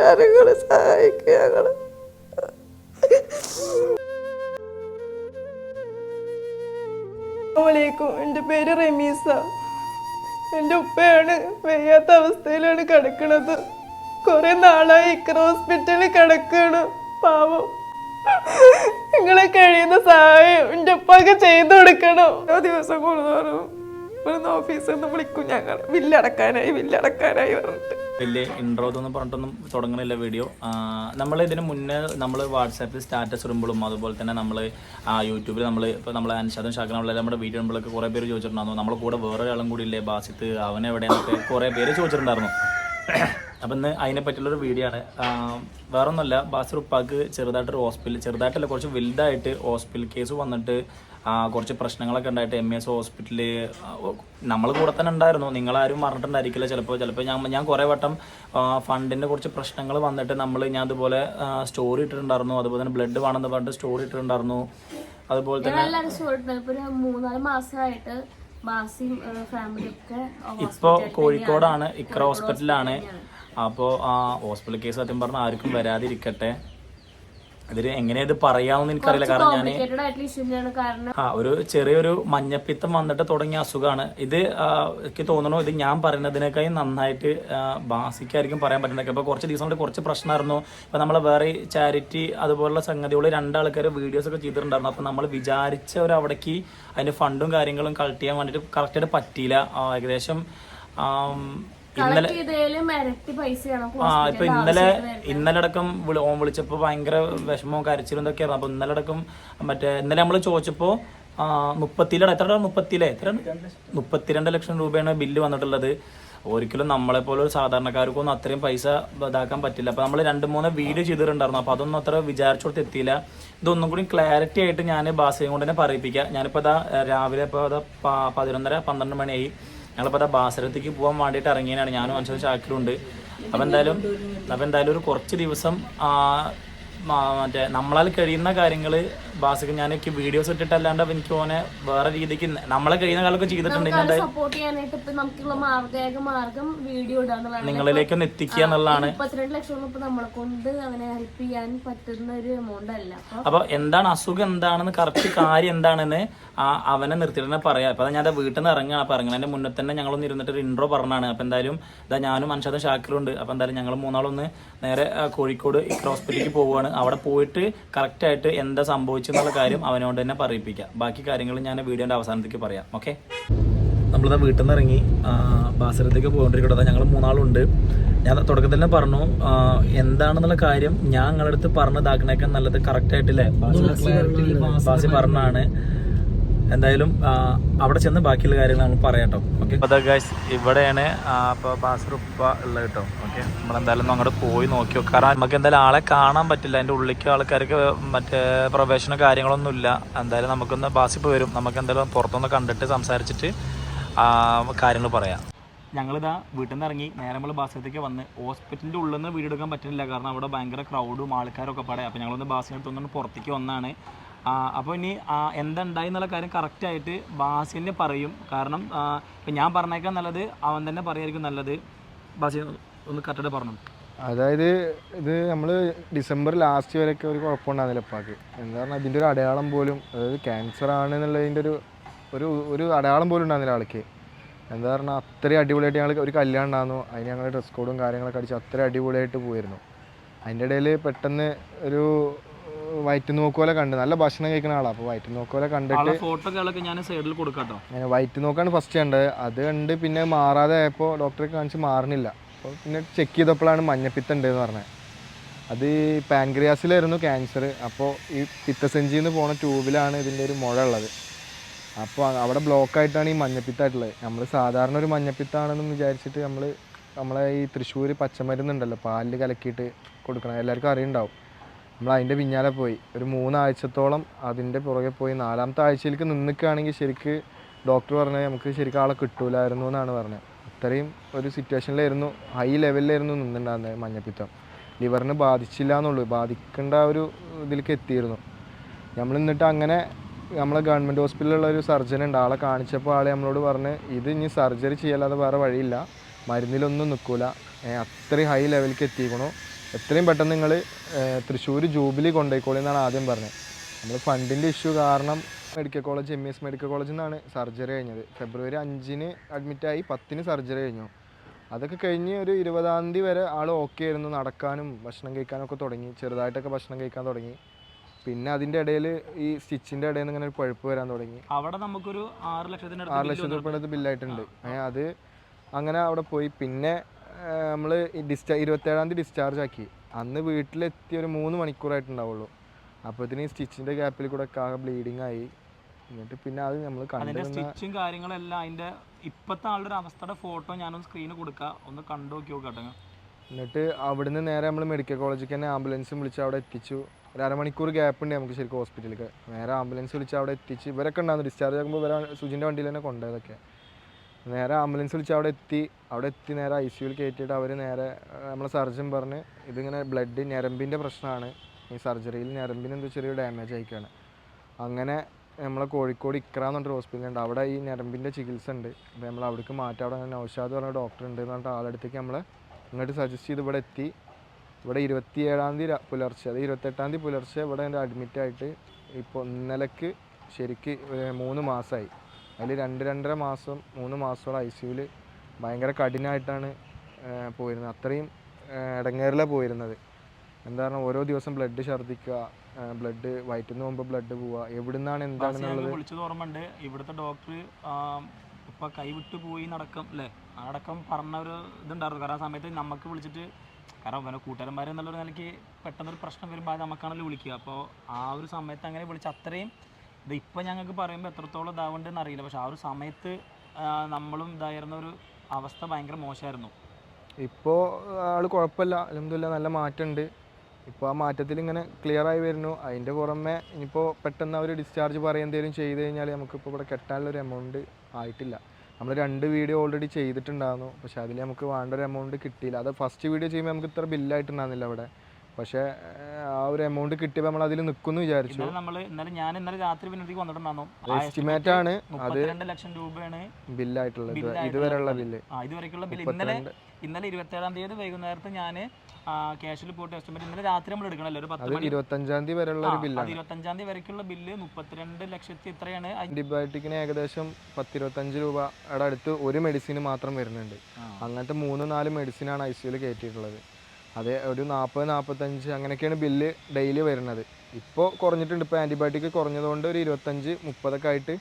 എല്ലാരും കൂടെ സഹായിക്കുക ഞങ്ങൾ അസ്സലാമലൈക്കും എന്റെ പേര് റമീസ. എന്റെ ഉപ്പയാണ് വയ്യാത്ത അവസ്ഥയിലാണ് കിടക്കുന്നത് കൊറേ നാളായി ഇക്കറ ഹോസ്പിറ്റലിൽ കിടക്കാണ്. പാവം. നിങ്ങളെ കഴിയുന്ന സഹായം എന്റെ ഉപ്പൊക്കെ ചെയ്തു കൊടുക്കണം. ദിവസം കൂടുതലും ഇവിടുന്ന് ഓഫീസിൽ നിന്ന് വിളിക്കും ഞങ്ങൾ. ബില്ലടക്കാനായി ബില്ലടക്കാനായി പറഞ്ഞിട്ട്. വലിയ ഇൻട്രോ എന്ന് പറഞ്ഞിട്ടൊന്നും തുടങ്ങണില്ല വീഡിയോ നമ്മൾ ഇതിന് മുന്നേ നമ്മൾ വാട്സാപ്പിൽ സ്റ്റാറ്റസ് ഇടുമ്പോഴും അതുപോലെ തന്നെ നമ്മൾ യൂട്യൂബിൽ നമ്മൾ ഇപ്പോൾ നമ്മൾ അൻഷാദും ഷാഖിനും നമ്മളെ നമ്മുടെ വീഡിയോ ഇടുമ്പോഴൊക്കെ കുറേ പേര് ചോദിച്ചിട്ടുണ്ടായിരുന്നു. നമ്മളെ കൂടെ വേറെ ഒരാളും കൂടി ഇല്ലേ? ബാസിത്ത് അവനെവിടെയെന്നൊക്കെ കുറേ പേര് ചോദിച്ചിട്ടുണ്ടായിരുന്നു. അപ്പം ഇന്ന് അതിനെ പറ്റിയുള്ളൊരു വീഡിയോ ആണ് വേറൊന്നുമല്ല ബാസിർ ഉപ്പാക്ക് ചെറുതായിട്ടൊരു ഹോസ്പിറ്റൽ ചെറുതായിട്ടല്ല കുറച്ച് വലുതായിട്ട് ഹോസ്പിറ്റൽ കേസ് വന്നിട്ട് കുറച്ച് പ്രശ്നങ്ങളൊക്കെ ഉണ്ടായിട്ട് എം എസ് ഹോസ്പിറ്റലിൽ നമ്മൾ കൂടെ തന്നെ ഉണ്ടായിരുന്നു. നിങ്ങളാരും മറന്നിട്ടുണ്ടായിരിക്കില്ല ചിലപ്പോൾ ചിലപ്പോൾ ഞാൻ ഞാൻ കുറേ വട്ടം ഫണ്ടിന്റെ കുറച്ച് പ്രശ്നങ്ങൾ വന്നിട്ട് നമ്മൾ ഞാൻ അതുപോലെ സ്റ്റോറി ഇട്ടിട്ടുണ്ടായിരുന്നു. അതുപോലെ തന്നെ ബ്ലഡ് വേണമെന്ന് പറഞ്ഞിട്ട് സ്റ്റോറി ഇട്ടിട്ടുണ്ടായിരുന്നു. അതുപോലെ തന്നെ മൂന്നാൽ മാസമായിട്ട് ഇപ്പോൾ കോഴിക്കോടാണ് ഇക്ര ഹോസ്പിറ്റലിലാണ് അപ്പോൾ ആ ഹോസ്പിറ്റൽ കേസ് സത്യം പറഞ്ഞാൽ ആർക്കും വരാതിരിക്കട്ടെ. ഇതിൽ എങ്ങനെയാ ഇത് പറയാമെന്ന് എനിക്കറിയില്ല. കാരണം ഞാൻ ആ ഒരു ചെറിയൊരു മഞ്ഞപ്പിത്തം വന്നിട്ട് തുടങ്ങിയ അസുഖമാണ് ഇത് എനിക്ക് തോന്നണു ഇത് ഞാൻ പറയുന്നതിനേക്കാളും നന്നായിട്ട് ബാസിക്കായിരിക്കും പറയാൻ പറ്റുന്നത് ഇപ്പോൾ കുറച്ച് ദിവസം കൊണ്ട് കുറച്ച് പ്രശ്നമായിരുന്നു. ഇപ്പോൾ നമ്മൾ വേറെ ചാരിറ്റി അതുപോലുള്ള സംഗതികൾ രണ്ടാൾക്കാർ വീഡിയോസ് ഒക്കെ ചെയ്തിട്ടുണ്ടായിരുന്നു. അപ്പോൾ നമ്മൾ വിചാരിച്ച ഒരു അവിടേക്ക് അതിന്റെ ഫണ്ടും കാര്യങ്ങളും കളക്ട് ചെയ്യാൻ വേണ്ടിയിട്ട് കറക്റ്റായിട്ട് പറ്റിയില്ല. ഏകദേശം ഇന്നലെ ആ ഇപ്പൊ ഇന്നലെ ഇന്നലെ അടക്കം ഓൺ വിളിച്ചപ്പോ ഭയങ്കര വിഷമവും കരച്ചിലും ഇതൊക്കെയായിരുന്നു. അപ്പൊ ഇന്നലെ അടക്കം മറ്റേ ഇന്നലെ നമ്മൾ ചോദിച്ചപ്പോ മുപ്പത്തിലാണ് എത്ര മുപ്പത്തിലെ? എത്ര മുപ്പത്തിരണ്ട് ലക്ഷം രൂപയാണ് ബില്ല് വന്നിട്ടുള്ളത്. ഒരിക്കലും നമ്മളെ പോലെ ഒരു സാധാരണക്കാർക്കൊന്നും അത്രയും പൈസ ഇതാക്കാൻ പറ്റില്ല. അപ്പൊ നമ്മൾ രണ്ട് മൂന്ന് വീഡിയോ ചെയ്തിട്ടുണ്ടായിരുന്നു. അപ്പൊ അതൊന്നും അത്ര വിചാരിച്ചോടത്ത് എത്തിയില്ല. ഇതൊന്നും കൂടി ക്ലാരിറ്റി ആയിട്ട് ഞാൻ ബാസയും കൊണ്ട് തന്നെ പറയിപ്പിക്കാം. ഞാനിപ്പോ അതാ രാവിലെ ഇപ്പോൾ അതാ പതിനൊന്നര പന്ത്രണ്ട് മണിയായി. ഞങ്ങളിപ്പോൾ അതാ ബാസരത്തേക്ക് പോകാൻ വേണ്ടിയിട്ട് ഇറങ്ങിയതാണ്. ഞാനും അനുസരിച്ച് ചാക്കിലുണ്ട് അപ്പം എന്തായാലും അപ്പം എന്തായാലും ഒരു കുറച്ച് ദിവസം മറ്റേ നമ്മളാൽ കഴിയുന്ന കാര്യങ്ങൾ ബാസിക്ക് ഞാൻ എനിക്ക് വീഡിയോസ് ഇട്ടിട്ടല്ലാണ്ട് എനിക്ക് ഓനെ വേറെ രീതിക്ക് നമ്മളെ കഴിയുന്ന കാലൊക്കെ ചെയ്തിട്ടുണ്ട്. സപ്പോർട്ട് ചെയ്യാനായിട്ട് ഇപ്പൊ നമുക്കുള്ള മാർഗേക മാർഗം വീഡിയോ ഇടാന്നുള്ളതാണ് എത്തിക്കുക എന്നുള്ളതാണ്. മുപ്പത്തിരണ്ട് ലക്ഷം ഒന്നും ഇപ്പൊ നമ്മളെ കൊണ്ട് അങ്ങനെ ഹെൽപ്പ് ചെയ്യാൻ പറ്റുന്ന ഒരു എമൗണ്ട് അല്ല. അപ്പൊ എന്താണ് അസുഖം എന്താണെന്ന് കറക്റ്റ് കാര്യം എന്താണെന്ന് ആ അവനെ നിർത്തിയിട്ട് തന്നെ പറയാം അപ്പൊ ഞാൻ വീട്ടിൽ നിന്ന് ഇറങ്ങുകയാണ് അപ്പൊ ഇറങ്ങുന്നതിന്റെ മുന്നേ തന്നെ ഞങ്ങളൊന്ന് ഇരുന്നിട്ട് ഒരു ഇൻട്രോ പറഞ്ഞാണ്. അപ്പൊ എന്തായാലും ഇതാ ഞാനും അൻഷാദും ഷാക്കിലും ഉണ്ട് അപ്പൊ എന്തായാലും ഞങ്ങൾ മൂന്നാളൊന്ന് നേരെ കോഴിക്കോട് ഇക്ര ഹോസ്പിറ്റലിലേക്ക് പോവുകയാണ് അവിടെ പോയിട്ട് കറക്റ്റായിട്ട് എന്താ സംഭവിച്ചെന്നുള്ള കാര്യം അവനോട് തന്നെ പറയിപ്പിക്കാം. ബാക്കി കാര്യങ്ങൾ ഞാൻ വീഡിയോന്റെ അവസാനത്തേക്ക് പറയാം. ഓക്കെ നമ്മളിതാ വീട്ടിൽ നിന്ന് ഇറങ്ങി ബാസരത്തേക്ക് പോകൊണ്ടിരിക്കട്ടെ ഞങ്ങൾ മൂന്നാളുണ്ട്. ഞാൻ തുടക്കത്തിൽ തന്നെ പറഞ്ഞു എന്താണെന്നുള്ള കാര്യം ഞാൻ നിങ്ങളുടെ അടുത്ത് പറഞ്ഞതാക്കണേക്കാൾ നല്ലത് കറക്റ്റ് ആയിട്ടില്ലേ? ബാസി പറഞ്ഞാണ് എന്തായാലും അവിടെ ചെന്ന് ബാക്കിയുള്ള കാര്യങ്ങൾ നമ്മൾ കേട്ടോ. ഓക്കെ ഇവിടെയാണ് അപ്പോൾ ബാസ്റുപ്പ ഉള്ളത് കേട്ടോ. ഓക്കെ നമ്മളെന്തായാലും അങ്ങോട്ട് പോയി നോക്കി നോക്കാം. കാരണം നമുക്ക് എന്തായാലും ആളെ കാണാൻ പറ്റില്ല. അതിന്റെ ഉള്ളിലേക്ക് ആൾക്കാർക്ക് മറ്റേ പ്രവേശന കാര്യങ്ങളൊന്നും ഇല്ല. എന്തായാലും നമുക്കൊന്ന് ബാസിപ്പ് വരും. നമുക്ക് എന്തായാലും പുറത്തൊന്ന് കണ്ടിട്ട് സംസാരിച്ചിട്ട് കാര്യങ്ങൾ പറയാം. ഞങ്ങളിതാ വീട്ടിൽ നിന്ന് ഇറങ്ങി നേരെ നമ്മൾ ബാസിലേക്ക് വന്ന് ഹോസ്പിറ്റലിന്റെ ഉള്ളിൽ നിന്ന് വീഡിയോ എടുക്കാൻ പറ്റുന്നില്ല. കാരണം അവിടെ ഭയങ്കര ക്രൗഡും ആൾക്കാരൊക്കെ പാടെ. അപ്പോൾ ഞങ്ങളൊന്ന് ബാസിനടുത്തൊന്നും പുറത്തേക്ക് വന്നാണ്. അപ്പോൾ ഇനി എന്തുണ്ടായി എന്നുള്ള കാര്യം കറക്റ്റായിട്ട് ബാസിനെ പറയും. കാരണം ഇപ്പം ഞാൻ പറഞ്ഞേക്കാൻ നല്ലത് അവൻ തന്നെ പറയായിരിക്കും നല്ലത്. ബാസി ഒന്ന് കറക്റ്റായിട്ട് പറഞ്ഞു. അതായത് ഇത് നമ്മൾ ഡിസംബർ ലാസ്റ്റ് വരെയൊക്കെ ഒരു കുഴപ്പമുണ്ടാകുന്നില്ല ഇപ്പാക്ക്. എന്താ പറഞ്ഞാൽ ഇതിന്റെ ഒരു അടയാളം പോലും അതായത് ക്യാൻസർ ആണ് എന്നുള്ളതിന്റെ ഒരു ഒരു ഒരു അടയാളം പോലും ഉണ്ടാകുന്നില്ല ആൾക്ക്. എന്താ പറഞ്ഞാൽ അത്രയും അടിപൊളിയായിട്ട് ഞങ്ങൾ ഒരു കല്യാണം ഉണ്ടായിരുന്നു അതിന് ഞങ്ങൾ ഡ്രസ് കോഡും കാര്യങ്ങളൊക്കെ അടിച്ച് അത്രയും അടിപൊളിയായിട്ട് പോയിരുന്നു. അതിന്റെ ഇടയിൽ പെട്ടെന്ന് ഒരു വയറ്റ് നോക്കുപോലെ കണ്ട്. നല്ല ഭക്ഷണം കഴിക്കുന്ന ആളാ. അപ്പോൾ വയറ്റ് നോക്കുപോലെ കണ്ടിട്ട് ഫോട്ടോകളൊക്കെ ഞാൻ സൈഡിൽ കൊടുക്കാം കേട്ടോ അങ്ങനെ വയറ്റ് നോക്കാണ് ഫസ്റ്റ് കണ്ടത്. അത് കണ്ട് പിന്നെ മാറാതെ ആയപ്പോൾ ഡോക്ടറെ കാണിച്ച് മാറണില്ല. അപ്പോൾ പിന്നെ ചെക്ക് ചെയ്തപ്പോഴാണ് മഞ്ഞപ്പിത്തം ഉണ്ട് എന്ന് പറഞ്ഞത്. അത് പാൻക്രിയാസിലായിരുന്നു ക്യാൻസർ അപ്പോൾ ഈ പിത്തസഞ്ചിയിൽ നിന്ന് പോണ ട്യൂബിലാണ് ഇതിന്റെ ഒരു മുഴ ഉള്ളത്. അപ്പോൾ അവിടെ ബ്ലോക്കായിട്ടാണ് ഈ മഞ്ഞപ്പിത്തായിട്ടുള്ളത് നമ്മൾ സാധാരണ ഒരു മഞ്ഞപ്പിത്താണെന്ന് വിചാരിച്ചിട്ട് നമ്മൾ നമ്മളെ ഈ തൃശ്ശൂർ പച്ചമരുന്നുണ്ടല്ലോ പാലിൽ കലക്കിയിട്ട് കൊടുക്കണം എല്ലാവർക്കും അറിയുണ്ടാവും. നമ്മൾ അതിന്റെ പിന്നാലെ പോയി. ഒരു മൂന്നാഴ്ചത്തോളം അതിന്റെ പുറകെ പോയി നാലാമത്തെ ആഴ്ചയിലേക്ക് നിന്നിക്കുകയാണെങ്കിൽ ശരിക്ക് ഡോക്ടർ പറഞ്ഞത് നമുക്ക് ശരിക്കും ആളെ കിട്ടൂലായിരുന്നു എന്നാണ് പറഞ്ഞത്. അത്രയും ഒരു സിറ്റുവേഷനിലായിരുന്നു ഹൈ ലെവലിലായിരുന്നു നിന്നിട്ടുണ്ടായിരുന്നത് മഞ്ഞപ്പിത്തം. ലിവറിന് ബാധിച്ചില്ല എന്നുള്ളൂ. ബാധിക്കേണ്ട ഒരു ഇതിലേക്ക് എത്തിയിരുന്നു. നമ്മൾ എന്നിട്ട് അങ്ങനെ നമ്മളെ ഗവൺമെന്റ് ഹോസ്പിറ്റലിലുള്ള ഒരു സർജൻ ഉണ്ട്. ആളെ കാണിച്ചപ്പോൾ ആളെ നമ്മളോട് പറഞ്ഞ് ഇത് ഇനി സർജറി ചെയ്യാതെ വേറെ വഴിയില്ല. മരുന്നിലൊന്നും നിൽക്കൂല. ഏ, അത്രയും ഹൈ ലെവലിലേക്ക് എത്തിക്കണു. എത്രയും പെട്ടെന്ന് നിങ്ങൾ തൃശ്ശൂർ ജൂബിലി കൊണ്ടുപോയിക്കോളി എന്നാണ് ആദ്യം പറഞ്ഞത്. നമ്മൾ ഫണ്ടിന്റെ ഇഷ്യൂ കാരണം medical college M S medical കോളേജിൽ നിന്നാണ് സർജറി കഴിഞ്ഞത്. ഫെബ്രുവരി അഞ്ചിന് അഡ്മിറ്റായി പത്തിന് സർജറി കഴിഞ്ഞു. അതൊക്കെ കഴിഞ്ഞ് ഒരു ഇരുപതാം തീയതി വരെ ആൾ ഓക്കെ ആയിരുന്നു. നടക്കാനും ഭക്ഷണം കഴിക്കാനും ഒക്കെ തുടങ്ങി. ചെറുതായിട്ടൊക്കെ ഭക്ഷണം കഴിക്കാൻ തുടങ്ങി. പിന്നെ അതിന്റെ ഇടയിൽ ഈ സ്റ്റിച്ചിന്റെ ഇടയിൽ നിന്ന് ഇങ്ങനെ ഒരു പഴുപ്പ് വരാൻ തുടങ്ങി. അവിടെ നമുക്കൊരു ആറ് ലക്ഷത്തിന്റെ ആറ് ലക്ഷം രൂപയുടെ ബില്ലായിട്ടുണ്ട് അത് അങ്ങനെ അവിടെ പോയി. പിന്നെ നമ്മൾ ഡിസ്ചാ ഇരുപത്തേഴാം തീയതി ഡിസ്ചാർജ് ആക്കി. അന്ന് വീട്ടിലെത്തി ഒരു മൂന്ന് മണിക്കൂറായിട്ടുണ്ടാവുള്ളൂ. അപ്പോഴത്തേന് ഈ സ്റ്റിച്ചിന്റെ ഗ്യാപ്പിൽ കൂടെ ആകെ ബ്ലീഡിങ് ആയി. എന്നിട്ട് പിന്നെ അത് നമ്മൾ അതിന്റെ സ്റ്റിച്ചും കാര്യങ്ങളെല്ലാം അതിന്റെ ഇപ്പോഴത്തെ ആളുടെ ഒരു അവസ്ഥയുടെ ഫോട്ടോ ഞാനൊന്ന് സ്ക്രീനിൽ കൊടുക്കുക ഒന്ന് കണ്ടു നോക്കി നോക്കട്ടെ എന്നിട്ട് അവിടുന്ന് നേരെ നമ്മൾ മെഡിക്കൽ കോളേജിൽ തന്നെ ആംബുലൻസും വിളിച്ച് അവിടെ എത്തിച്ചു. ഒരു അരമണിക്കൂർ ഗ്യാപ്പ് ഉണ്ട് നമുക്ക് ശരിക്കും ഹോസ്പിറ്റലിൽ നേരെ ആംബുലൻസ് വിളിച്ച് അവിടെ എത്തിച്ച് ഇവരൊക്കെ ഉണ്ടായിരുന്നു. ഡിസ്ചാർജ് ആകുമ്പോൾ ഇവരെ സുജിന്റെ വണ്ടിയിൽ തന്നെ കൊണ്ടുപോയതൊക്കെ. നേരെ ആംബുലൻസ് വിളിച്ച് അവിടെ എത്തി. അവിടെ എത്തി നേരെ ഐ സിയുവിൽ കയറ്റിയിട്ട് അവർ നേരെ നമ്മളെ സർജൻ പറഞ്ഞ് ഇതിങ്ങനെ ബ്ലഡ് ഞരമ്പിന്റെ പ്രശ്നമാണ്. ഈ സർജറിയിൽ ഞരമ്പിന് എന്തോ ചെറിയ ഡാമേജ് ആയിക്കാണ്. അങ്ങനെ നമ്മളെ കോഴിക്കോട് ഇക്ര എന്ന് പറഞ്ഞൊരു ഹോസ്പിറ്റലുണ്ട്. അവിടെ ഈ ഞരമ്പിന്റെ ചികിത്സ ഉണ്ട്. അപ്പോൾ നമ്മൾ അവിടേക്ക് മാറ്റാം അവിടെ നൗഷാദ് പറഞ്ഞ ഡോക്ടർ ഉണ്ട് എന്ന് പറഞ്ഞിട്ട് ആളടുത്തേക്ക് നമ്മൾ ഇങ്ങോട്ട് സജസ്റ്റ് ചെയ്ത് ഇവിടെ എത്തി. ഇവിടെ ഇരുപത്തി ഏഴാം തീയതി പുലർച്ചെ അത് ഇരുപത്തെട്ടാം തീയതി പുലർച്ചെ ഇവിടെ എന്റെ അഡ്മിറ്റ് ആയിട്ട് ഇപ്പോൾ ഇന്നലേക്ക് ശരിക്ക് മൂന്ന് മാസമായി അതിൽ രണ്ട് രണ്ടര മാസം മൂന്ന് മാസത്തോളം ഐ സിയുവിൽ ഭയങ്കര കഠിനമായിട്ടാണ് പോയിരുന്നത്. അത്രയും ഇടങ്ങേറിലാണ് പോയിരുന്നത്. എന്താ പറഞ്ഞാൽ ഓരോ ദിവസം ബ്ലഡ് ഛർദ്ദിക്കുക ബ്ലഡ് വയറ്റിൽ നിന്ന് പോകുമ്പോൾ ബ്ലഡ് പോവുക എവിടുന്നാണ് എന്താണെന്നുള്ളത് വിളിച്ചത് ഓർമ്മയുണ്ട് ഇവിടുത്തെ ഡോക്ടർ ഇപ്പൊ കൈവിട്ട് പോയി നടക്കും അല്ലേ അടക്കം പറഞ്ഞ ഒരു ഇതുണ്ടായിരുന്നു. കാരണം ആ സമയത്ത് നമുക്ക് വിളിച്ചിട്ട് കാരണം പിന്നെ കൂട്ടുകാരന്മാർ എന്നുള്ളൊരു നിലയ്ക്ക് പെട്ടെന്നൊരു പ്രശ്നം വരുമ്പോൾ അത് നമുക്കാണല്ലോ വിളിക്കുക. അപ്പോൾ ആ ഒരു സമയത്ത് അങ്ങനെ വിളിച്ച് അത്രയും ഇത് ഇപ്പം ഞങ്ങൾക്ക് പറയുമ്പോൾ എത്രത്തോളം ഇതാവേണ്ടതെന്ന് അറിയില്ല. പക്ഷെ ആ ഒരു സമയത്ത് നമ്മളും ഇതായിരുന്ന ഒരു അവസ്ഥ ഭയങ്കര മോശമായിരുന്നു. ഇപ്പോൾ ആൾ കുഴപ്പമില്ല. അലഹമില്ല നല്ല മാറ്റമുണ്ട്. ഇപ്പോൾ ആ മാറ്റത്തിൽ ഇങ്ങനെ ക്ലിയർ ആയി വരുന്നു. അതിന്റെ പുറമെ ഇനിയിപ്പോൾ പെട്ടെന്ന് അവർ ഡിസ്ചാർജ് പറയുക എന്തെങ്കിലും ചെയ്ത് കഴിഞ്ഞാൽ നമുക്കിപ്പോൾ ഇവിടെ കെട്ടാനുള്ള ഒരു എമൗണ്ട് ആയിട്ടില്ല. നമ്മൾ രണ്ട് വീഡിയോ ഓൾറെഡി ചെയ്തിട്ടുണ്ടായിരുന്നു. പക്ഷേ അതിൽ നമുക്ക് വേണ്ട ഒരു എമൗണ്ട് കിട്ടിയില്ല. അത് ഫസ്റ്റ് വീഡിയോ ചെയ്യുമ്പോൾ നമുക്ക് ഇത്ര ബില്ലായിട്ടുണ്ടായിരുന്നില്ല അവിടെ പക്ഷേ ആ ഒരു എമൗണ്ട് കിട്ടിയപ്പോൾ നമ്മൾ അതിൽ നിൽക്കുന്നു വിചാരിച്ചു. ഇന്നലെ നമ്മൾ ഇന്നലെ ഞാൻ ഇന്നലെ രാത്രി പിന്നത്തേക്ക് വന്നിട്ടുണ്ടായിരുന്നു. എസ്റ്റിമേറ്റ് ആണ് മുപ്പത്തിരണ്ട് ലക്ഷം രൂപയാണ് ബില്ലായിട്ടുള്ളത്. ഇത് ഇതുവരെയുള്ള ബില്ല്. ആ ഇതുവരെയുള്ള ബില്ല്. ഇന്നലെ ഇന്നലെ ഇരുപത്തേഴാം തീയതി വൈകുന്നേരത്ത് ഞാൻ ക്യാഷിൽ പോയിട്ട് എസ്റ്റിമേറ്റ് ഇന്നലെ രാത്രി നമ്മൾ എടുക്കണല്ലോ ഒരു പത്ത് അത് മണി ഇരുപത്തഞ്ചാം തീയതി വരെയുള്ള ഒരു ബില്ലാണ്. അത് ഇരുപത്തഞ്ചാം തീയതി വരെയുള്ള ബില്ല് മുപ്പത്തിരണ്ട് ലക്ഷത്തി ഇത്രയാണ്. ആന്റിബയോട്ടിക്കിന് ഏകദേശം പത്തിരുപത്തഞ്ച് രൂപയുടെ അടുത്ത് ഒരു മെഡിസിന് മാത്രം വരുന്നുണ്ട്. അങ്ങനത്തെ മൂന്ന് നാല് മെഡിസിനാണ് ഐ സിയിൽ കയറ്റിയിട്ടുള്ളത് അത് ഒരു നാൽപ്പത് നാൽപ്പത്തഞ്ച് അങ്ങനെയൊക്കെയാണ് ബില്ല് ഡെയിലി വരുന്നത്. ഇപ്പോൾ കുറഞ്ഞിട്ടുണ്ട്. ഇപ്പോൾ ആന്റിബയോട്ടിക് കുറഞ്ഞതുകൊണ്ട് ഒരു ഇരുപത്തഞ്ച് മുപ്പതൊക്കെ ആയിട്ട്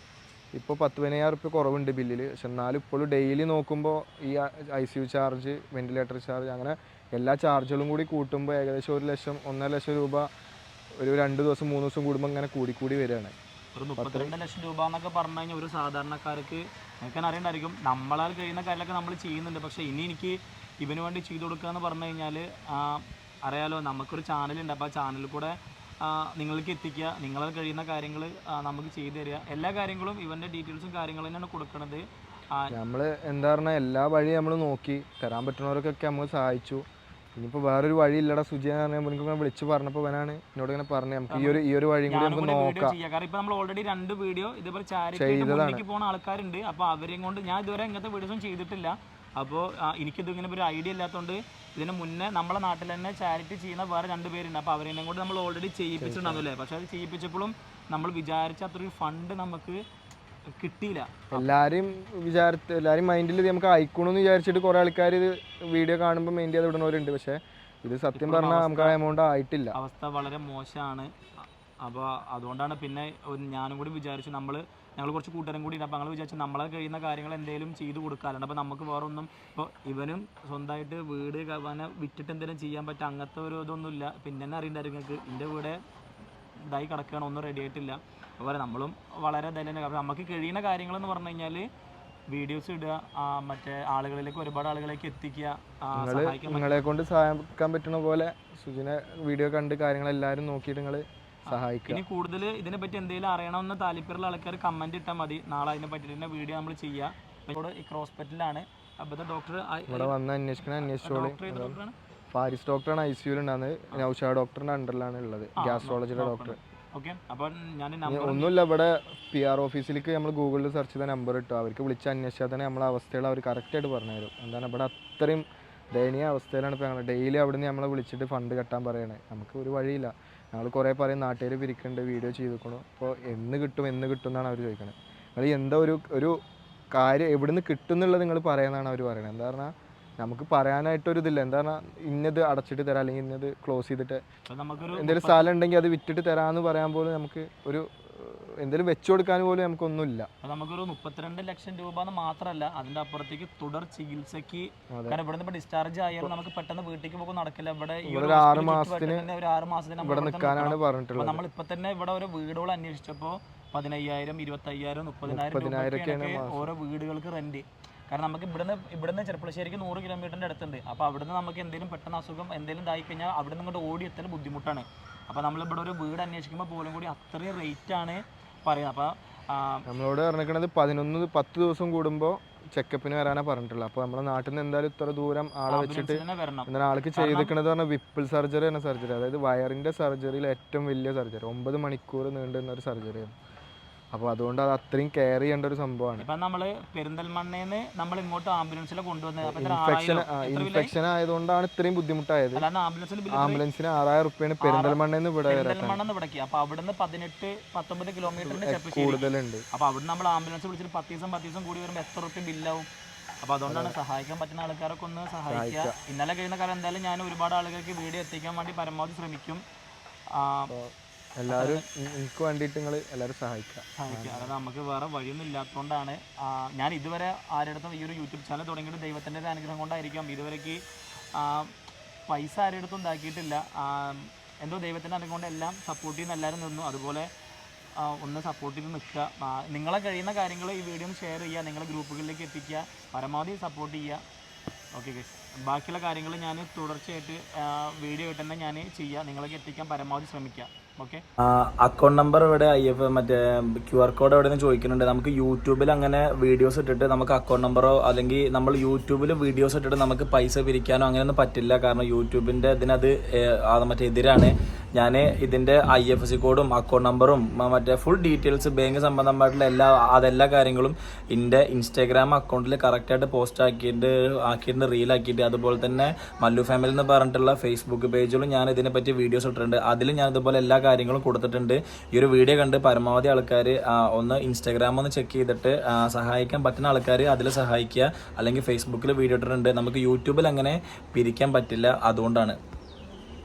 ഇപ്പോൾ പത്ത് പതിനയ്യായിരം റുപ്യ കുറവുണ്ട് ബില്ലിൽ പക്ഷെ എന്നാലും ഇപ്പോഴും ഡെയിലി നോക്കുമ്പോൾ ഈ I C U charge ventilator charge അങ്ങനെ എല്ലാ ചാർജുകളും കൂടി കൂട്ടുമ്പോൾ ഏകദേശം ഒരു ലക്ഷം ഒന്നര ലക്ഷം രൂപ ഒരു രണ്ട് ദിവസം മൂന്ന് ദിവസം കൂടുമ്പോൾ ഇങ്ങനെ കൂടിക്കൂടി വരികയാണ് ഒരു മുപ്പത്തിരണ്ട് ലക്ഷം രൂപ എന്നൊക്കെ പറഞ്ഞു കഴിഞ്ഞാൽ ഒരു സാധാരണക്കാർക്ക് നിങ്ങൾക്ക് അറിയണ്ടായിരിക്കും നമ്മളാൽ കഴിയുന്ന കാര്യങ്ങളൊക്കെ നമ്മൾ ചെയ്യുന്നുണ്ട്. പക്ഷേ ഇനി എനിക്ക് ഇവന് വേണ്ടി ചെയ്തു കൊടുക്കുക എന്ന് പറഞ്ഞു കഴിഞ്ഞാൽ അറിയാലോ നമുക്കൊരു ചാനലുണ്ട്. അപ്പോൾ ആ ചാനലിൽ കൂടെ നിങ്ങൾക്ക് എത്തിക്കുക നിങ്ങളാൽ കഴിയുന്ന കാര്യങ്ങൾ നമുക്ക് ചെയ്തു തരിക. എല്ലാ കാര്യങ്ങളും ഇവന്റെ ഡീറ്റെയിൽസും കാര്യങ്ങളും തന്നെയാണ് കൊടുക്കുന്നത് നമ്മൾ എന്താ പറഞ്ഞാൽ എല്ലാ വഴി നമ്മൾ നോക്കി. തരാൻ പറ്റുന്നവർക്കൊക്കെ നമ്മൾ സഹായിച്ചു. ഇനിയിപ്പോൾ വേറൊരു വഴി ഇല്ലടാ സുജി എന്ന് പറഞ്ഞാൽ എനിക്ക് വിളിച്ച് പറഞ്ഞപ്പോൾ ഇവനാണ് എന്നോട് ഇങ്ങനെ പറഞ്ഞു. നമുക്ക് ഈ ഒരു ഈ ഒരു വഴിയും കൂടി നമുക്ക് നോക്കാം. കാരണം ഇപ്പോൾ നമ്മൾ ഓൾറെഡി രണ്ട് വീഡിയോ ഇതേപോലെ ചാരിറ്റി പോകുന്ന ആൾക്കാരുണ്ട്. അപ്പോൾ അവരെയും കൊണ്ട് ഞാൻ ഇതുവരെ ഇങ്ങനത്തെ വീഡിയോസും ചെയ്തിട്ടില്ല. അപ്പോൾ എനിക്കിത് ഇങ്ങനെ ഒരു ഐഡിയ ഇല്ലാത്തതുകൊണ്ട് ഇതിന് മുന്നേ നമ്മളെ നാട്ടിൽ തന്നെ ചാരിറ്റി ചെയ്യുന്ന വേറെ രണ്ട് പേരുണ്ട്. അപ്പോൾ അവരെയും കൂടി നമ്മൾ ഓൾറെഡി ചെയ്യിപ്പിച്ചിട്ടുണ്ടാവില്ലേ പക്ഷെ അത് ചെയ്യിപ്പിച്ചപ്പോഴും നമ്മൾ വിചാരിച്ച അത്രയും ഫണ്ട് നമുക്ക് കിട്ടിയില്ല. എല്ലാവരും വിചാരത്ത് എല്ലാവരും മൈൻഡിൽ നമുക്ക് അയക്കണമെന്ന് വിചാരിച്ചിട്ട് കുറേ ആൾക്കാർ ഇത് വീഡിയോ കാണുമ്പോൾ മെയിൻ ചെയ്ത് വിടുന്നവരുണ്ട്. പക്ഷേ ഇത് സത്യം പറഞ്ഞാൽ നമുക്ക് ആ എമൗണ്ട് ആയിട്ടില്ല. അവസ്ഥ വളരെ മോശമാണ്. അപ്പോൾ അതുകൊണ്ടാണ് പിന്നെ ഞാനും കൂടി വിചാരിച്ചു നമ്മൾ ഞങ്ങൾ കുറച്ച് കൂട്ടുകാരും കൂടി അപ്പോൾ ഞങ്ങൾ വിചാരിച്ചു നമ്മളെ കഴിയുന്ന കാര്യങ്ങൾ എന്തെങ്കിലും ചെയ്ത് കൊടുക്കാറുണ്ട് അപ്പോൾ നമുക്ക് വേറെ ഒന്നും ഇപ്പോൾ ഇവനും സ്വന്തമായിട്ട് വീട് അവനെ വിറ്റിട്ട് എന്തെങ്കിലും ചെയ്യാൻ പറ്റുക അങ്ങനത്തെ ഒരു ഇതൊന്നുമില്ല പിന്നെ തന്നെ അറിയണ്ടായിരുന്നു നിങ്ങൾക്ക് എന്റെ വീട് ഇതായി കിടക്കുകയാണ് ഒന്നും റെഡി ആയിട്ടില്ല. അതുപോലെ നമ്മളും വളരെ ഇതല്ലേ അപ്പോൾ നമുക്ക് കഴിയുന്ന കാര്യങ്ങളെന്ന് പറഞ്ഞു കഴിഞ്ഞാൽ വീഡിയോസ് ഇടുക മറ്റേ ആളുകളിലേക്ക് ഒരുപാട് ആളുകളിലേക്ക് എത്തിക്കുക നിങ്ങളെ കൊണ്ട് സഹായിക്കാൻ പറ്റുന്ന പോലെ സുജിനെ വീഡിയോ കണ്ട് കാര്യങ്ങളെല്ലാവരും നോക്കിയിട്ട് നിങ്ങൾ സഹായിക്കുക. ഇനി കൂടുതൽ ഇതിനെ പറ്റി എന്തെങ്കിലും അറിയണമെന്ന് താല്പര്യമുള്ള ആൾക്കാർ കമന്റ് ഇട്ടാൽ മതി. നാളെ അതിനെ പറ്റി തന്നെ വീഡിയോ നമ്മൾ ചെയ്യാം. ഈ ഹോസ്പിറ്റലിലാണ് അപ്പോഴത്തെ ഡോക്ടർ ഇവിടെ വന്ന് അന്വേഷിക്കണ അന്വേഷിച്ചോളൂ. ഫാരിസ് ഡോക്ടറാണ് ഐ സിയുൽ ഉണ്ടാകുന്നത് നൗഷാ ഡോക്ടറിന്റെ അണ്ടറിലാണ് ഉള്ളത്. ഗ്യാസ്ട്രോളജിയുടെ ഡോക്ടർ അപ്പോൾ ഒന്നുമില്ല ഇവിടെ പി ആർ ഓഫീസിലേക്ക് നമ്മൾ ഗൂഗിളിൽ സെർച്ച് ചെയ്ത നമ്പർ ഇട്ടു. അവർക്ക് വിളിച്ച് അന്വേഷിച്ചാൽ തന്നെ നമ്മളെ അവസ്ഥകൾ അവർ കറക്റ്റായിട്ട് പറഞ്ഞുതരും. എന്താണ്? ഇവിടെ അത്രയും ദയനീയ അവസ്ഥയിലാണ് ഇപ്പോൾ ഞങ്ങൾ ഡെയിലി അവിടുന്ന് നമ്മളെ വിളിച്ചിട്ട് ഫണ്ട് കെട്ടാൻ പറയണേ. നമുക്ക് ഒരു വഴിയില്ല. ഞങ്ങൾ കുറേ പറയും നാട്ടുകാർ പിരിക്കുന്നുണ്ട് വീഡിയോ ചെയ്തിരിക്കണു അപ്പോൾ എന്ന് കിട്ടും എന്ന് കിട്ടും എന്നാണ് അവർ ചോദിക്കുന്നത് നിങ്ങൾ എന്താ ഒരു ഒരു കാര്യം എവിടുന്ന് കിട്ടും എന്നുള്ളത് നിങ്ങൾ പറയുന്നതാണ് അവർ പറയുന്നത് എന്താ പറഞ്ഞാൽ നമുക്ക് പറയാനായിട്ടൊരു ഇതില്ല എന്താ പറഞ്ഞാൽ ഇന്നത് അടച്ചിട്ട് തരാം അല്ലെങ്കിൽ ഇന്നത് ക്ലോസ് ചെയ്തിട്ട് എന്തെങ്കിലും സ്ഥലം ഉണ്ടെങ്കിൽ അത് വിറ്റിട്ട് തരാമെന്ന് പറയാൻ പോലും നമുക്ക് ഒരു എന്തെങ്കിലും വെച്ചു കൊടുക്കാൻ പോലും നമുക്കൊന്നുമില്ല. നമുക്കൊരു മുപ്പത്തിരണ്ട് ലക്ഷം രൂപ എന്ന് മാത്രമല്ല അതിന്റെ അപ്പുറത്തേക്ക് തുടർ ചികിത്സയ്ക്ക് കാരണം ഇവിടുന്ന് ഇപ്പൊ ഡിസ്ചാർജ് ആയാലും നമുക്ക് പെട്ടെന്ന് വീട്ടിലേക്ക് പോകും നടക്കില്ല. ഇവിടെ ഇവിടെ ഒരു ആറ് മാസത്തിന് ഒരു ആറ് മാസത്തിന് ഇവിടെ ഇവിടെ നിൽക്കാനാണ് പറഞ്ഞിട്ടുള്ളത്. നമ്മൾ ഇപ്പൊ തന്നെ ഇവിടെ ഒരു വീടുകൾ അന്വേഷിച്ചപ്പോ പതിനയ്യായിരം ഇരുപത്തയ്യായിരം മുപ്പതിനായിരം ഓരോ വീടുകൾക്ക് റെന്റ് കാരണം നമുക്ക് ഇവിടുന്ന് ഇവിടുന്ന് ചെറുപ്പളശ്ശേരിക്ക് നൂറ് കിലോമീറ്ററിന്റെ അടുത്തുണ്ട്. അപ്പോൾ അവിടുന്ന് നമുക്ക് എന്തെങ്കിലും പെട്ടെന്ന് അസുഖം എന്തെങ്കിലും ഇതായി കഴിഞ്ഞാൽ അവിടെ നിന്ന് ഇങ്ങോട്ട് ഓടി എത്തൽ ബുദ്ധിമുട്ടാണ്. അപ്പോൾ നമ്മൾ ഇവിടെ ഒരു വീട് അന്വേഷിക്കുമ്പോൾ പോലും കൂടി അത്രയും റേറ്റ് ആണ് പറയുന്നത്. അപ്പോൾ നമ്മളോട് പറഞ്ഞിരിക്കണത് പതിനൊന്ന് പത്ത് ദിവസം കൂടുമ്പോൾ ചെക്കപ്പിന് വരാനാണ് പറഞ്ഞിട്ടുള്ളത്. അപ്പോൾ നമ്മുടെ നാട്ടിൽ നിന്ന് എന്തായാലും ഇത്ര ദൂരം ആളെ വെച്ചിട്ട് എന്നാൽ ആൾക്ക് ചെയ്തിരിക്കണത് പറഞ്ഞാൽ വിപ്പിൾ സർജറി എന്ന സർജറി. അതായത് വയറിന്റെ സർജറിയിൽ ഏറ്റവും വലിയ സർജറി. ഒമ്പത് മണിക്കൂർ നീണ്ടുന്ന ഒരു സർജറിയാണ്. അപ്പോൾ അതുകൊണ്ട് അത് അത്രയും കെയർ ചെയ്യേണ്ട ഒരു സംഭവമാണ്. ഇപ്പം നമ്മൾ പെരിന്തൽമണ്ണേന്ന് നമ്മൾ ഇങ്ങോട്ട് ആംബുലൻസിൽ കൊണ്ടുവന്നത്. അപ്പം ഇൻഫെക്ഷൻ ഇൻഫെക്ഷൻ ആയതുകൊണ്ടാണ് ഇത്രയും ബുദ്ധിമുട്ടായത്. ആംബുലൻസിന് ആറായിരം റുപ്യാണ് പെരിന്തൽമണ്ണ നിന്ന് ഇവിടെ പെരിന്തൽമണ്ണെന്ന് ഇവിടേക്ക്. അപ്പോൾ അവിടുന്ന് പതിനെട്ട് പത്തൊമ്പത് കിലോമീറ്ററിന്റെ കൂടുതലുണ്ട്. അപ്പോൾ അവിടുന്ന് നമ്മൾ ആംബുലൻസ് വിളിച്ചിട്ട് പത്ത് ദിവസം പത്ത് ദിവസം കൂടി വരുമ്പോൾ എത്ര റുപ്യ ബില്ലാവും അപ്പോൾ അതുകൊണ്ടാണ് സഹായിക്കാൻ പറ്റുന്ന ആൾക്കാരൊക്കെ ഒന്ന് സഹായിക്കുക. ഇന്നലെ കഴിയുന്ന കാലം എന്തായാലും ഞാൻ ഒരുപാട് ആളുകൾക്ക് വീഡിയോ എത്തിക്കാൻ വേണ്ടി പരമാവധി ശ്രമിക്കും. എല്ലാവരും എനിക്ക് വേണ്ടിയിട്ട് നിങ്ങൾ എല്ലാവരും സഹായിക്കുക അതായത് നമുക്ക് വേറെ വഴിയൊന്നും ഇല്ലാത്തതുകൊണ്ടാണ് ഞാൻ ഇതുവരെ ആരുടെ ഈ ഒരു യൂട്യൂബ് ചാനൽ തുടങ്ങിയിട്ട് ദൈവത്തിന്റെ ഒരു അനുഗ്രഹം കൊണ്ടായിരിക്കാം. ഇതുവരേക്ക് പൈസ പൈസ ആരുടെടുത്തും ഉണ്ടാക്കിയിട്ടില്ല എന്തോ ദൈവത്തിന്റെ അനുഗ്രഹം കൊണ്ട് എല്ലാം സപ്പോർട്ട് ചെയ്യുന്ന എല്ലാവരും നിന്നു. അതുപോലെ ഒന്ന് സപ്പോർട്ട് ചെയ്ത് നിൽക്കുക. നിങ്ങളെ കഴിയുന്ന കാര്യങ്ങൾ ഈ വീഡിയോ ഷെയർ ചെയ്യുക. നിങ്ങളെ ഗ്രൂപ്പുകളിലേക്ക് എത്തിക്കുക. പരമാവധി സപ്പോർട്ട് ചെയ്യുക. ഓക്കെ ബാക്കിയുള്ള കാര്യങ്ങൾ ഞാൻ തുടർച്ചയായിട്ട് വീഡിയോ ആയിട്ട് തന്നെ ഞാൻ ചെയ്യുക നിങ്ങളേക്ക് എത്തിക്കാൻ പരമാവധി ശ്രമിക്കാം ഓക്കെ അക്കൗണ്ട് നമ്പർ ഇവിടെ ഐ എഫ് മറ്റേ ക്യു ആർ കോഡ് എവിടെ നിന്ന് ചോദിക്കുന്നുണ്ട്. നമുക്ക് യൂട്യൂബിൽ അങ്ങനെ വീഡിയോസ് ഇട്ടിട്ട് നമുക്ക് അക്കൗണ്ട് നമ്പറോ അല്ലെങ്കിൽ നമ്മൾ യൂട്യൂബിൽ വീഡിയോസ് ഇട്ടിട്ട് നമുക്ക് പൈസ പിരിക്കാനോ അങ്ങനെയൊന്നും പറ്റില്ല. കാരണം യൂട്യൂബിന്റെ ഇതിനത് മറ്റേ എതിരാണ്. ഞാൻ ഇതിന്റെ ഐ എഫ് സി കോഡും അക്കൗണ്ട് നമ്പറും മറ്റേ ഫുൾ ഡീറ്റെയിൽസ് ബാങ്ക് സംബന്ധമായിട്ടുള്ള എല്ലാ അതെല്ലാ കാര്യങ്ങളും എന്റെ ഇൻസ്റ്റാഗ്രാം അക്കൗണ്ടിൽ കറക്റ്റായിട്ട് പോസ്റ്റ് ആക്കിയിട്ട് ആക്കിയിട്ട് റീൽ ആക്കിയിട്ട്. അതുപോലെ തന്നെ മല്ലു ഫാമിലി എന്ന് പറഞ്ഞിട്ടുള്ള ഫേസ്ബുക്ക് പേജിലും ഞാൻ ഇതിനെ പറ്റി വീഡിയോസ് ഇട്ടിട്ടുണ്ട്. അതിലും ഞാൻ ഇതുപോലെ എല്ലാ കാര്യങ്ങളും കൊടുത്തിട്ടുണ്ട്. ഈ ഒരു വീഡിയോ കണ്ട് പരമാവധി ആൾക്കാർ ഒന്ന് ഇൻസ്റ്റാഗ്രാം ഒന്ന് ചെക്ക് ചെയ്തിട്ട് സഹായിക്കാൻ പറ്റുന്ന ആൾക്കാർ അതിൽ സഹായിക്കുക. അല്ലെങ്കിൽ ഫേസ്ബുക്കിൽ വീഡിയോ ഇട്ടിട്ടുണ്ട്. നമുക്ക് യൂട്യൂബിൽ അങ്ങനെ പിരിക്കാൻ പറ്റില്ല. അതുകൊണ്ടാണ്.